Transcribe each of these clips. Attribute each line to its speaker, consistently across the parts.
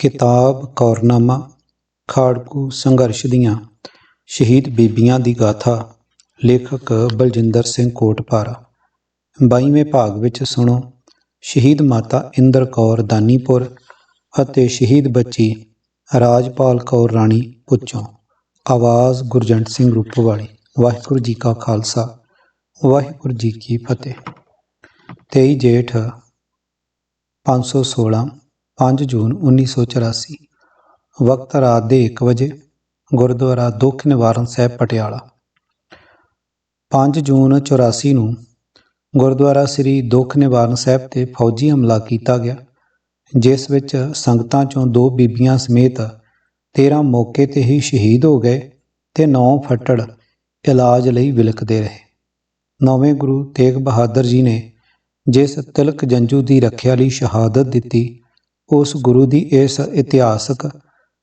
Speaker 1: ਕਿਤਾਬ ਕੌਰਨਾਮਾ, ਖਾੜਕੂ ਸੰਘਰਸ਼ ਦੀਆਂ ਸ਼ਹੀਦ ਬੀਬੀਆਂ ਦੀ ਗਾਥਾ, ਲੇਖਕ ਬਲਜਿੰਦਰ ਸਿੰਘ ਕੋਟਪਾਰਾ। ਬਾਈਵੇਂ ਭਾਗ ਵਿੱਚ ਸੁਣੋ। ਸ਼ਹੀਦ ਮਾਤਾ ਇੰਦਰ ਕੌਰ ਦਾਨੀਪੁਰ ਅਤੇ ਸ਼ਹੀਦ ਬੱਚੀ ਰਾਜਪਾਲ ਕੌਰ ਰਾਣੀ ਪੁੱਛੋ। ਆਵਾਜ਼ ਗੁਰਜੰਟ ਸਿੰਘ ਰੂਪਵਾਲੀ। ਵਾਹਿਗੁਰੂ ਜੀ ਕਾ ਖਾਲਸਾ। ਵਾਹਿਗੁਰੂ ਜੀ ਕੀ ਫਤਿਹ। 23 ਜੇਠ 516 5 ਜੂਨ 1984 ਵਕਤ ਰਾਤ ਦੇ 1 ਵਜੇ ਗੁਰਦੁਆਰਾ ਦੁੱਖ ਨਿਵਾਰਨ ਸਾਹਿਬ ਪਟਿਆਲਾ। 5 ਜੂਨ 84 ਨੂੰ ਗੁਰਦੁਆਰਾ ਸ੍ਰੀ ਦੁੱਖ ਨਿਵਾਰਨ ਸਾਹਿਬ ਤੇ ਫੌਜੀ ਹਮਲਾ ਕੀਤਾ ਗਿਆ, ਜਿਸ ਵਿੱਚ ਸੰਗਤਾਂ ਚੋਂ ਦੋ ਬੀਬੀਆਂ ਸਮੇਤ 13 ਮੌਕੇ ਤੇ ਹੀ ਸ਼ਹੀਦ ਹੋ ਗਏ ਤੇ 9 ਫੱਟੜ ਇਲਾਜ ਲਈ ਵਿਲਕਦੇ ਰਹੇ। ਨੌਵੇਂ ਗੁਰੂ ਤੇਗ ਬਹਾਦਰ ਜੀ ਨੇ ਜਿਸ ਤਿਲਕ ਜੰਜੂ ਦੀ ਰੱਖਿਆ ਲਈ ਸ਼ਹਾਦਤ ਦਿੱਤੀ ਉਸ ਗੁਰੂ ਦੀ ਇਸ ਇਤਿਹਾਸਕ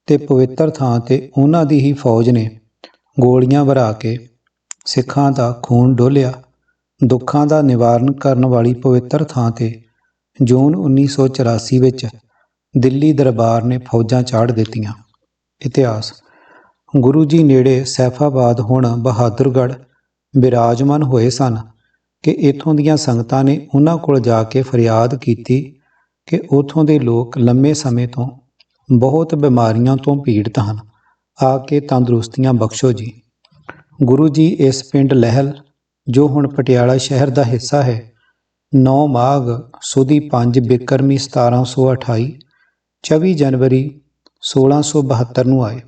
Speaker 1: ਤੇ ਪਵਿੱਤਰ ਥਾਂ ਤੇ ਉਹਨਾਂ ਦੀ ਹੀ ਫੌਜ ਨੇ ਗੋਲੀਆਂ ਵਰਾ ਕੇ ਸਿੱਖਾਂ ਦਾ ਖੂਨ ਡੋਲਿਆ, ਦੁੱਖਾਂ ਦਾ ਨਿਵਾਰਨ ਕਰਨ ਵਾਲੀ ਪਵਿੱਤਰ ਥਾਂ ਤੇ ਜੂਨ 1984 ਵਿੱਚ ਦਿੱਲੀ ਦਰਬਾਰ ਨੇ ਫੌਜਾਂ ਚਾੜ ਦਿੱਤੀਆਂ। ਇਤਿਹਾਸ, ਗੁਰੂ ਜੀ ਨੇੜੇ ਸੈਫਾਬਾਦ ਹੁਣ ਬਹਾਦਰਗੜ੍ਹ ਬਿਰਾਜਮਾਨ ਹੋਏ ਸਨ ਕਿ ਇਥੋਂ ਦੀਆਂ ਸੰਗਤਾਂ ਨੇ ਉਹਨਾਂ ਕੋਲ ਜਾ ਕੇ ਫਰਿਆਦ ਕੀਤੀ ਕਿ ਉਥੋਂ ਦੇ ਲੋਕ ਲੰਮੇ ਸਮੇਂ ਤੋਂ ਬਹੁਤ ਬਿਮਾਰੀਆਂ ਤੋਂ ਪੀੜਤ ਹਨ। ਆ ਕੇ ਤੰਦਰੁਸਤੀਆਂ ਬਖਸ਼ੋ ਜੀ। ਗੁਰੂ ਜੀ, ਇਸ ਪਿੰਡ ਲਹਿਲ, ਜੋ ਹੁਣ ਪਟਿਆਲਾ ਸ਼ਹਿਰ ਦਾ ਹਿੱਸਾ ਹੈ 9 ਮਾਘ ਸੁਦੀ 5 ਬਿਕਰਮੀ 1728 24 ਜਨਵਰੀ 1672 ਨੂੰ ਆਏ।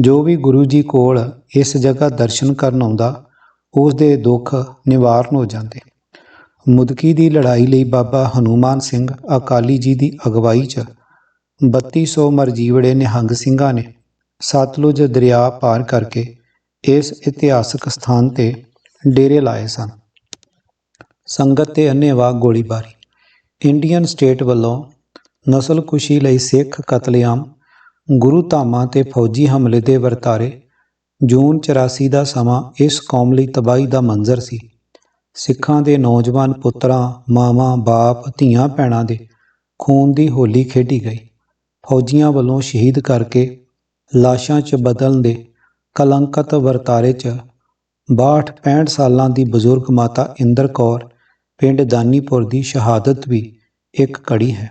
Speaker 1: ਜੋ ਵੀ ਗੁਰੂ ਜੀ ਕੋਲ ਇਸ ਜਗ੍ਹਾ ਦਰਸ਼ਨ ਕਰਨ ਆਉਂਦਾ, ਉਸ ਦੇ ਦੁੱਖ ਨਿਵਾਰਨ ਹੋ ਜਾਂਦੇ। ਮੁਦਕੀ ਦੀ ਲੜਾਈ ਲਈ ਬਾਬਾ ਹਨੂਮਾਨ ਸਿੰਘ ਅਕਾਲੀ ਜੀ ਦੀ ਅਗਵਾਈ 'ਚ 3200 ਮਰਜੀਵੜੇ ਨਿਹੰਗ ਸਿੰਘਾਂ ਨੇ ਸਤਲੁਜ ਦਰਿਆ ਪਾਰ ਕਰਕੇ ਇਸ ਇਤਿਹਾਸਕ ਸਥਾਨ ਤੇ ਡੇਰੇ ਲਾਏ ਸਨ। ਸੰਗਤ ਤੇ ਅੰਨੇਵਾਹ ਗੋਲੀਬਾਰੀ। ਇੰਡੀਅਨ ਸਟੇਟ ਵੱਲੋਂ ਨਸਲਕੁਸ਼ੀ ਲਈ ਸਿੱਖ ਕਤਲੇਆਮ ਗੁਰੂ ਧਾਮਾਂ ਤੇ ਫੌਜੀ ਹਮਲੇ ਦੇ ਵਰਤਾਰੇ ਜੂਨ 84 ਦਾ ਸਮਾਂ ਇਸ ਕੌਮ ਲਈ ਤਬਾਹੀ ਦਾ ਮੰਜ਼ਰ ਸੀ। ਸਿੱਖਾਂ ਦੇ ਨੌਜਵਾਨ ਪੁੱਤਰਾਂ, ਮਾਵਾਂ, ਬਾਪ, ਧੀਆਂ, ਭੈਣਾਂ ਦੇ ਖੂਨ ਦੀ ਹੋਲੀ ਖੇਡੀ ਗਈ। ਫੌਜੀਆਂ ਵੱਲੋਂ ਸ਼ਹੀਦ ਕਰਕੇ ਲਾਸ਼ਾਂ 'ਚ ਬਦਲਣ ਦੇ ਕਲੰਕਤ ਵਰਤਾਰੇ 'ਚ 62 65 ਸਾਲਾਂ ਦੀ ਬਜ਼ੁਰਗ ਮਾਤਾ ਇੰਦਰ ਕੌਰ, ਪਿੰਡ ਦਾਨੀਪੁਰ ਦੀ ਸ਼ਹਾਦਤ ਵੀ ਇੱਕ ਕੜੀ ਹੈ।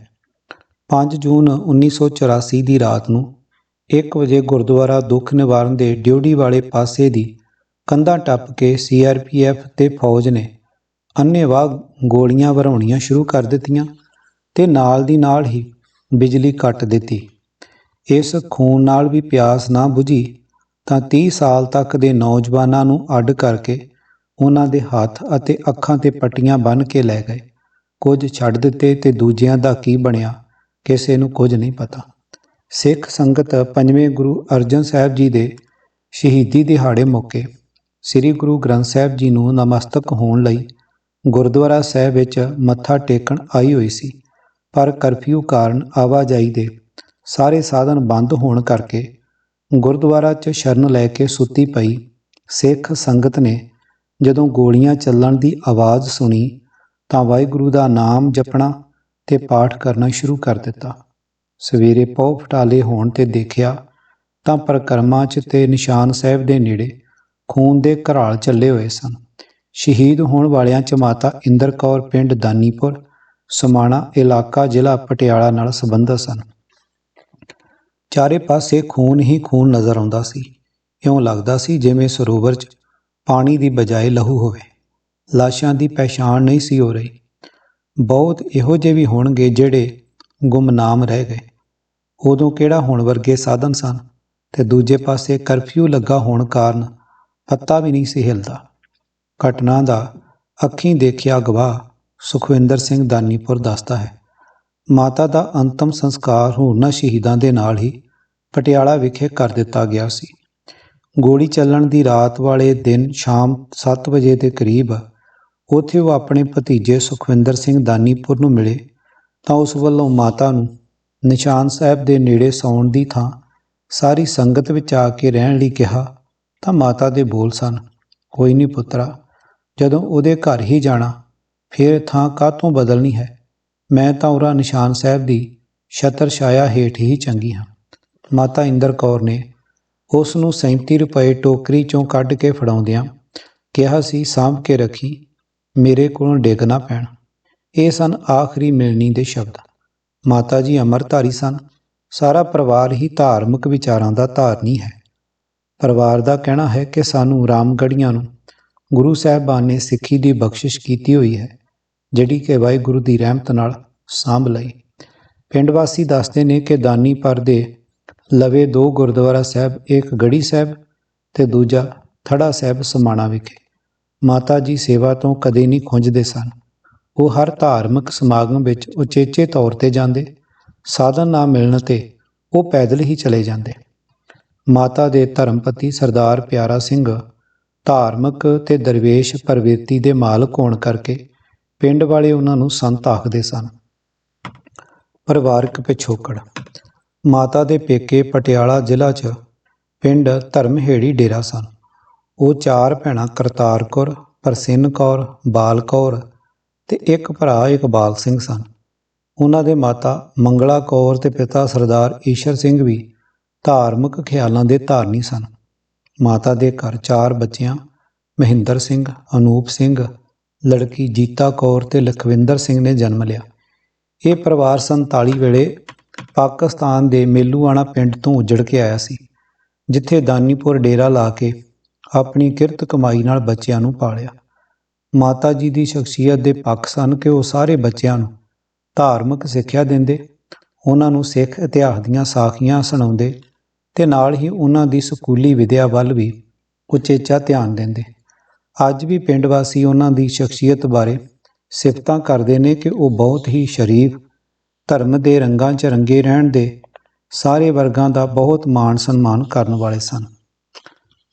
Speaker 1: 5 ਜੂਨ 1984 ਦੀ ਰਾਤ ਨੂੰ 1 ਵਜੇ ਗੁਰਦੁਆਰਾ ਦੁੱਖ ਨਿਵਾਰਨ ਦੇ ਡਿਊਟੀ ਵਾਲੇ ਪਾਸੇ ਦੀ ਕੰਧਾਂ ਟੱਪ ਕੇ ਸੀਆਰਪੀਐਫ ਤੇ ਫੌਜ ਨੇ ਅੰਨੇਵਾਹ ਗੋਲੀਆਂ ਵਰਾਉਣੀਆਂ ਸ਼ੁਰੂ ਕਰ ਦਿੱਤੀਆਂ ਤੇ ਨਾਲ ਦੀ ਨਾਲ ਹੀ ਬਿਜਲੀ ਕੱਟ ਦਿੱਤੀ। ਇਸ ਖੂਨ ਨਾਲ ਵੀ ਪਿਆਸ ਨਾ ਬੁਝੀ ਤਾਂ 30 ਸਾਲ ਤੱਕ ਦੇ ਨੌਜਵਾਨਾਂ ਨੂੰ ਅੱਡ ਕਰਕੇ ਉਹਨਾਂ ਦੇ ਹੱਥ ਅਤੇ ਅੱਖਾਂ ਤੇ ਪੱਟੀਆਂ ਬੰਨ੍ਹ ਕੇ ਲੈ ਗਏ। ਕੁਝ ਛੱਡ ਦਿੱਤੇ ਤੇ ਦੂਜਿਆਂ ਦਾ ਕੀ ਬਣਿਆ, ਕਿਸੇ ਨੂੰ ਕੁਝ ਨਹੀਂ ਪਤਾ। ਸਿੱਖ ਸੰਗਤ ਪੰਜਵੇਂ ਗੁਰੂ ਅਰਜਨ ਸਾਹਿਬ ਜੀ ਦੇ ਸ਼ਹੀਦੀ ਦਿਹਾੜੇ ਮੌਕੇ ਸ੍ਰੀ ਗੁਰੂ ਗ੍ਰੰਥ ਸਾਹਿਬ ਜੀ ਨੂੰ ਨਮਸਤਕ ਹੋਣ ਲਈ ਗੁਰਦੁਆਰਾ ਸਾਹਿਬ ਵਿੱਚ ਮੱਥਾ ਟੇਕਣ ਆਈ ਹੋਈ ਸੀ, ਪਰ ਕਰਫਿਊ ਕਾਰਨ ਆਵਾਜਾਈ ਦੇ ਸਾਰੇ ਸਾਧਨ ਬੰਦ ਹੋਣ ਕਰਕੇ ਗੁਰਦੁਆਰਾ 'ਚ ਸ਼ਰਨ ਲੈ ਕੇ ਸੁੱਤੀ ਪਈ ਸਿੱਖ ਸੰਗਤ ਨੇ ਜਦੋਂ ਗੋਲੀਆਂ ਚੱਲਣ ਦੀ ਆਵਾਜ਼ ਸੁਣੀ ਤਾਂ ਵਾਹਿਗੁਰੂ ਦਾ ਨਾਮ ਜਪਣਾ ਤੇ ਪਾਠ ਕਰਨਾ ਸ਼ੁਰੂ ਕਰ ਦਿੱਤਾ। ਸਵੇਰੇ ਪੌ ਫਟਾਲੇ ਹੋਣ ਤੇ ਦੇਖਿਆ ਤਾਂ ਪਰਕਰਮਾ 'ਚ ਤੇ ਨਿਸ਼ਾਨ ਸਾਹਿਬ ਦੇ ਨੇੜੇ ਖੂਨ ਦੇ ਘਰਾਲ ਚੱਲੇ ਹੋਏ ਸਨ। ਸ਼ਹੀਦ ਹੋਣ ਵਾਲਿਆਂ 'ਚ ਮਾਤਾ ਇੰਦਰ ਕੌਰ ਪਿੰਡ ਦਾਨੀਪੁਰ, ਸਮਾਣਾ ਇਲਾਕਾ ਜ਼ਿਲ੍ਹਾ ਪਟਿਆਲਾ ਨਾਲ ਸੰਬੰਧਿਤ ਸਨ। ਚਾਰੇ ਪਾਸੇ ਖੂਨ ਹੀ ਖੂਨ ਨਜ਼ਰ ਆਉਂਦਾ ਸੀ। ਇਉਂ ਲੱਗਦਾ ਸੀ ਜਿਵੇਂ ਸਰੋਵਰ 'ਚ ਪਾਣੀ ਦੀ ਬਜਾਏ ਲਹੂ ਹੋਵੇ। ਲਾਸ਼ਾਂ ਦੀ ਪਛਾਣ ਨਹੀਂ ਸੀ ਹੋ ਰਹੀ। ਬਹੁਤ ਇਹੋ ਜਿਹੇ ਵੀ ਹੋਣਗੇ ਜਿਹੜੇ ਗੁੰਮਨਾਮ ਰਹਿ ਗਏ। ਉਦੋਂ ਕਿਹੜਾ ਹੋਣ ਵਰਗੇ ਸਾਧਨ ਸਨ ਤੇ ਦੂਜੇ ਪਾਸੇ ਕਰਫਿਊ ਲੱਗਾ ਹੋਣ ਕਾਰਨ ਪੱਤਾ ਵੀ ਨਹੀਂ ਸੀ ਹਿਲਦਾ। ਘਟਨਾ ਦਾ ਅੱਖੀਂ ਦੇਖਿਆ ਗਵਾਹ ਸੁਖਵਿੰਦਰ ਸਿੰਘ ਦਾਨੀਪੁਰ ਦੱਸਦਾ ਹੈ। ਮਾਤਾ ਦਾ ਅੰਤਮ ਸੰਸਕਾਰ ਹੋਰਨਾਂ ਸ਼ਹੀਦਾਂ ਦੇ ਨਾਲ ਹੀ ਪਟਿਆਲਾ ਵਿਖੇ ਕਰ ਦਿੱਤਾ ਗਿਆ ਸੀ। ਗੋਲੀ ਚੱਲਣ ਦੀ ਰਾਤ ਵਾਲੇ ਦਿਨ ਸ਼ਾਮ 7 ਵਜੇ ਦੇ ਕਰੀਬ ਉੱਥੇ ਉਹ ਆਪਣੇ ਭਤੀਜੇ ਸੁਖਵਿੰਦਰ ਸਿੰਘ ਦਾਨੀਪੁਰ ਨੂੰ ਮਿਲੇ ਤਾਂ ਉਸ ਵੱਲੋਂ ਮਾਤਾ ਨੂੰ ਨਿਸ਼ਾਨ ਸਾਹਿਬ ਦੇ ਨੇੜੇ ਸੌਣ ਦੀ ਥਾਂ ਸਾਰੀ ਸੰਗਤ ਵਿੱਚ ਆ ਕੇ ਰਹਿਣ ਲਈ ਕਿਹਾ ਤਾਂ ਮਾਤਾ ਦੇ ਬੋਲ ਸਨ, ਕੋਈ ਨਹੀਂ ਪੁੱਤਰਾ, ਜਦੋਂ ਉਹਦੇ ਘਰ ਹੀ ਜਾਣਾ, ਫਿਰ ਥਾਂ ਕਾਹਤੋਂ ਬਦਲਣੀ ਹੈ? ਮੈਂ ਤਾਂ ਉਰਾ ਨਿਸ਼ਾਨ ਸਾਹਿਬ ਦੀ ਛਤਰ ਛਾਇਆ ਹੇਠ ਹੀ ਚੰਗੀ ਹਾਂ। ਮਾਤਾ ਇੰਦਰ ਕੌਰ ਨੇ ਉਸ ਨੂੰ 37 ਰੁਪਏ ਟੋਕਰੀ ਚੋਂ ਕੱਢ ਕੇ ਫੜਾਉਂਦਿਆਂ ਕਿਹਾ ਸੀ, ਸਾਂਭ ਕੇ ਰੱਖੀ, ਮੇਰੇ ਕੋਲੋਂ ਡਿੱਗ ਨਾ ਪੈਣ। ਇਹ ਸਨ ਆਖਰੀ ਮਿਲਣੀ ਦੇ ਸ਼ਬਦ। ਮਾਤਾ ਜੀ ਅਮਰਧਾਰੀ ਸਨ। ਸਾਰਾ ਪਰਿਵਾਰ ਹੀ ਧਾਰਮਿਕ ਵਿਚਾਰਾਂ ਦਾ ਧਾਰਨੀ ਹੈ। ਪਰਿਵਾਰ ਦਾ ਕਹਿਣਾ ਹੈ ਕਿ ਸਾਨੂੰ ਰਾਮਗੜੀਆਂ ਨੂੰ ਗੁਰੂ ਸਾਹਿਬਾਨ ਨੇ ਸਿੱਖੀ ਦੀ ਬਖਸ਼ਿਸ਼ ਕੀਤੀ ਹੋਈ ਹੈ, ਜਿਹੜੀ ਕਿ ਵਾਹਿਗੁਰੂ ਦੀ ਰਹਿਮਤ ਨਾਲ ਸਾਂਭ ਲਈ। ਪਿੰਡ ਵਾਸੀ ਦੱਸਦੇ ਨੇ ਕਿ ਦਾਨੀਪਰ ਦੇ ਲਵੇ ਦੋ ਗੁਰਦੁਆਰਾ ਸਾਹਿਬ, ਇੱਕ ਗੜੀ ਸਾਹਿਬ ਤੇ ਦੂਜਾ ਥੜਾ ਸਾਹਿਬ ਸਮਾਣਾ ਵਿਖੇ। ਮਾਤਾ ਜੀ ਸੇਵਾ ਤੋਂ ਕਦੇ ਨਹੀਂ ਖੁੰਝਦੇ ਸਨ। ਉਹ ਹਰ ਧਾਰਮਿਕ ਸਮਾਗਮ ਵਿੱਚ ਉਚੇਚੇ ਤੌਰ ਤੇ ਜਾਂਦੇ, ਸਾਧਨ ਨਾ ਮਿਲਣ ਤੇ ਉਹ ਪੈਦਲ ਹੀ ਚਲੇ ਜਾਂਦੇ। ਮਾਤਾ ਦੇ ਧਰਮਪਤੀ ਸਰਦਾਰ ਪਿਆਰਾ ਸਿੰਘ, ਧਾਰਮਿਕ ਤੇ ਦਰਵੇਸ਼ ਪ੍ਰਵਿਰਤੀ ਦੇ ਮਾਲਕ ਹੋਣ ਕਰਕੇ ਪਿੰਡ ਵਾਲੇ ਉਹਨਾਂ ਨੂੰ ਸੰਤ ਆਖਦੇ ਸਨ। ਪਰਿਵਾਰਕ ਪਿਛੋਕੜ। ਮਾਤਾ ਦੇ ਪੇਕੇ ਪਟਿਆਲਾ ਜ਼ਿਲ੍ਹਾ 'ਚ ਪਿੰਡ ਧਰਮਹੇੜੀ ਡੇਰਾ ਸਨ। ਉਹ ਚਾਰ ਭੈਣਾਂ ਕਰਤਾਰ ਕੌਰ, ਪ੍ਰਸਿੰਨ ਕੌਰ, ਬਾਲ ਕੌਰ ਤੇ ਇੱਕ ਭਰਾ ਇਕਬਾਲ ਸਿੰਘ ਸਨ। ਉਹਨਾਂ ਦੇ ਮਾਤਾ ਮੰਗਲਾ ਕੌਰ ਤੇ ਪਿਤਾ ਸਰਦਾਰ ਈਸ਼ਰ ਸਿੰਘ ਵੀ ਧਾਰਮਿਕ ਖਿਆਲਾਂ ਦੇ ਧਾਰਨੀ ਸਨ। ਮਾਤਾ ਦੇ ਘਰ ਚਾਰ ਬੱਚਿਆਂ, ਮਹਿੰਦਰ ਸਿੰਘ, ਅਨੂਪ ਸਿੰਘ, ਲੜਕੀ ਜੀਤਾ ਕੌਰ ਤੇ ਲਖਵਿੰਦਰ ਸਿੰਘ ਨੇ ਜਨਮ ਲਿਆ। ਇਹ ਪਰਿਵਾਰ 47 ਵੇਲੇ ਪਾਕਿਸਤਾਨ ਦੇ ਮੇਲੂਆਣਾ ਪਿੰਡ ਤੋਂ ਉਜੜ ਕੇ ਆਇਆ ਸੀ, ਜਿੱਥੇ ਦਾਨੀਪੁਰ ਡੇਰਾ ਲਾ ਕੇ ਆਪਣੀ ਕਿਰਤ ਕਮਾਈ ਨਾਲ ਬੱਚਿਆਂ ਨੂੰ ਪਾਲਿਆ। ਮਾਤਾ ਜੀ ਦੀ ਸ਼ਖਸੀਅਤ ਦੇ ਪੱਖ ਸਨ ਕਿ ਉਹ ਸਾਰੇ ਬੱਚਿਆਂ ਨੂੰ ਧਾਰਮਿਕ ਸਿੱਖਿਆ ਦਿੰਦੇ, ਉਹਨਾਂ ਨੂੰ ਸਿੱਖ ਇਤਿਹਾਸ ਦੀਆਂ ਸਾਖੀਆਂ ਸੁਣਾਉਂਦੇ ਤੇ ਨਾਲ ਹੀ ਉਹਨਾਂ ਦੀ ਸਕੂਲੀ ਵਿਦਿਆ ਵੱਲ ਵੀ ਉਚੇਚਾ ਧਿਆਨ ਦਿੰਦੇ। ਅੱਜ ਵੀ ਪਿੰਡ ਵਾਸੀ ਉਹਨਾਂ ਦੀ ਸ਼ਖਸੀਅਤ ਬਾਰੇ ਸਿਫਤਾਂ ਕਰਦੇ ਨੇ ਕਿ ਉਹ ਬਹੁਤ ਹੀ ਸ਼ਰੀਫ, ਧਰਮ ਦੇ ਰੰਗਾਂ 'ਚ ਰੰਗੇ ਰਹਿਣ ਦੇ ਸਾਰੇ ਵਰਗਾਂ ਦਾ ਬਹੁਤ ਮਾਣ ਸਨਮਾਨ ਕਰਨ ਵਾਲੇ ਸਨ।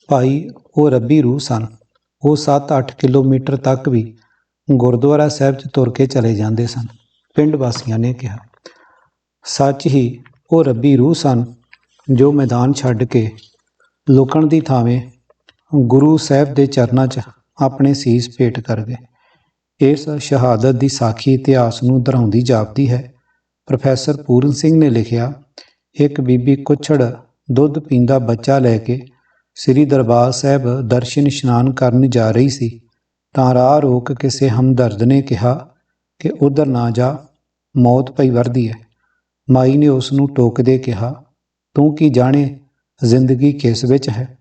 Speaker 1: ਭਾਈ, ਉਹ ਰੱਬੀ ਰੂਹ ਸਨ। ਉਹ 7-8 ਕਿਲੋਮੀਟਰ ਤੱਕ ਵੀ ਗੁਰਦੁਆਰਾ ਸਾਹਿਬ 'ਚ ਤੁਰ ਕੇ ਚਲੇ ਜਾਂਦੇ ਸਨ। ਪਿੰਡ ਵਾਸੀਆਂ ਨੇ ਕਿਹਾ, ਸੱਚ ਹੀ ਉਹ ਰੱਬੀ ਰੂਹ ਸਨ। ਜੋ ਮੈਦਾਨ ਛੱਡ ਕੇ ਲੁਕਣ ਦੀ ਥਾਵੇਂ ਗੁਰੂ ਸਾਹਿਬ ਦੇ ਚਰਨਾਂ 'ਚ ਆਪਣੇ ਸੀਸ ਭੇਟ ਕਰ ਗਏ। ਇਸ ਸ਼ਹਾਦਤ ਦੀ ਸਾਖੀ ਇਤਿਹਾਸ ਨੂੰ ਦੁਹਰਾਉਂਦੀ ਜਾਪਦੀ ਹੈ। ਪ੍ਰੋਫੈਸਰ ਪੂਰਨ ਸਿੰਘ ਨੇ ਲਿਖਿਆ, ਇੱਕ ਬੀਬੀ ਕੁਛੜ ਦੁੱਧ ਪੀਂਦਾ ਬੱਚਾ ਲੈ ਕੇ ਸ੍ਰੀ ਦਰਬਾਰ ਸਾਹਿਬ ਦਰਸ਼ਨ ਇਸ਼ਨਾਨ ਕਰਨ ਜਾ ਰਹੀ ਸੀ, ਤਾਂ ਰਾਹ ਰੋਕ ਕਿਸੇ ਹਮਦਰਦ ਨੇ ਕਿਹਾ ਕਿ ਉਧਰ ਨਾ ਜਾ, ਮੌਤ ਪਈ ਵਰਦੀ ਹੈ। ਮਾਈ ਨੇ ਉਸ ਨੂੰ ਟੋਕਦੇ ਕਿਹਾ ਤੂੰ ਕੀ ਜਾਣੇ ਜ਼ਿੰਦਗੀ ਕਿਸ ਵਿੱਚ ਹੈ?